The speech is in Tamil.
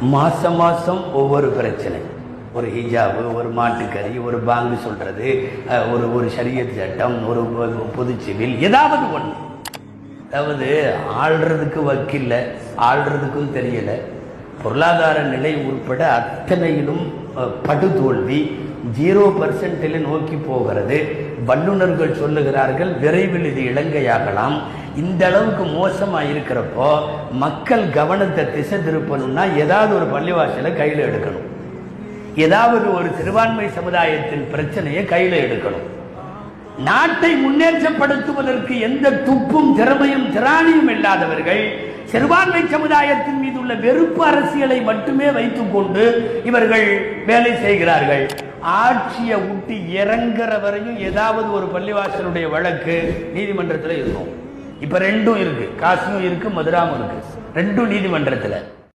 மாசம் மாசம் ஒவ்வொரு பிரச்சனை. ஒரு ஹிஜாபு ஒரு மாட்டுக்கறி ஒரு பாங்கு சொல்றது ஒரு ஒரு சரியத் சட்டம் ஒரு பொது சிவில் ஏதாவது ஒன்று அதாவது ஆள்றதுக்கு வக்கில்ல ஆள்றதுக்கும் தெரியல. பொருளாதார நிலை உட்பட அத்தனையிலும் படுதோல்வி ஜீரோ பர்சன்டில் நோக்கி போகிறது. வல்லுநர்கள் சொல்லுகிறார்கள் விரைவில் இது இலங்கையாகலாம். இந்த அளவுக்கு மோசமாக இருக்கிறப்போ மக்கள் கவனத்தை திசை திருப்பணும்னா ஏதாவது ஒரு பள்ளிவாசலை கையில் எடுக்கணும். ஏதாவது ஒரு சிறுபான்மை சமுதாயத்தின் பிரச்சனையை கையில் எடுக்கணும். நாட்டை முன்னேற்றப்படுத்துவதற்கு எந்த துப்பும் திறமையும் திராணியும் இல்லாதவர்கள் சிறுபான்மை சமுதாயத்தின் மீது உள்ள வெறுப்பு அரசியலை மட்டுமே வைத்துக் கொண்டு இவர்கள் வேலை செய்கிறார்கள். ஆட்சியை விட்டு இறங்குற வரையும் ஏதாவது ஒரு பள்ளிவாசலுடைய வழக்கு நீதிமன்றத்தில் இருக்கும். இப்ப ரெண்டும் இருக்கு. காசியும் இருக்கு மதுராவும் இருக்கு. ரெண்டும் நீதிமன்றத்தில்.